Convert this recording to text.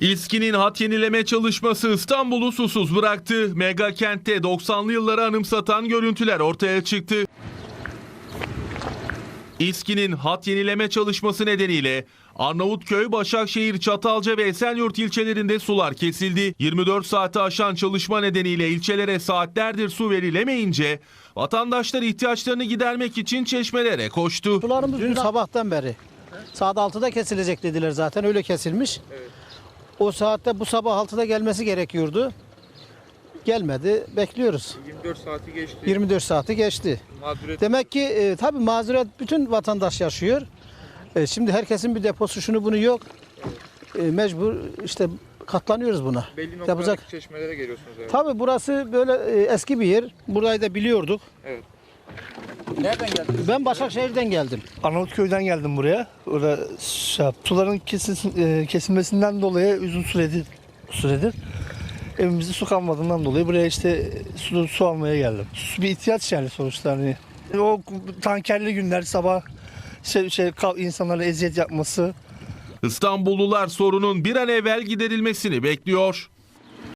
İSKİ'nin hat yenileme çalışması İstanbul'u susuz bıraktı. Mega kentte 90'lı yılları anımsatan görüntüler ortaya çıktı. İSKİ'nin hat yenileme çalışması nedeniyle Arnavutköy, Başakşehir, Çatalca ve Esenyurt ilçelerinde sular kesildi. 24 saati aşan çalışma nedeniyle ilçelere saatlerdir su verilemeyince vatandaşlar ihtiyaçlarını gidermek için çeşmelere koştu. Sularımız dün sabahtan beri. Saat 6'da kesilecek dediler zaten öyle kesilmiş. O saatte bu sabah 6'da gelmesi gerekiyordu. Gelmedi. Bekliyoruz. 24 saati geçti. 24 saati geçti. Mağduriyet Demek ki e, tabii mazeret bütün vatandaş yaşıyor. E, şimdi herkesin bir deposu şunu bunu yok. E, mecbur işte katlanıyoruz buna. belli Yapacak. çeşmelere geliyorsunuz. Evet. Tabii burası böyle e, eski bir yer. Burayı da biliyorduk. Evet. Ben Başakşehir'den geldim. Arnavutköy'den geldim buraya. Orada şey suların kesilsin, e, kesilmesinden dolayı uzun süredir süredir evimizde su kalmadığından dolayı buraya işte su, su almaya geldim. Su bir ihtiyaç yani sonuçta hani. O tankerli günler sabah şey, şey insanlara eziyet yapması İstanbullular sorunun bir an evvel giderilmesini bekliyor.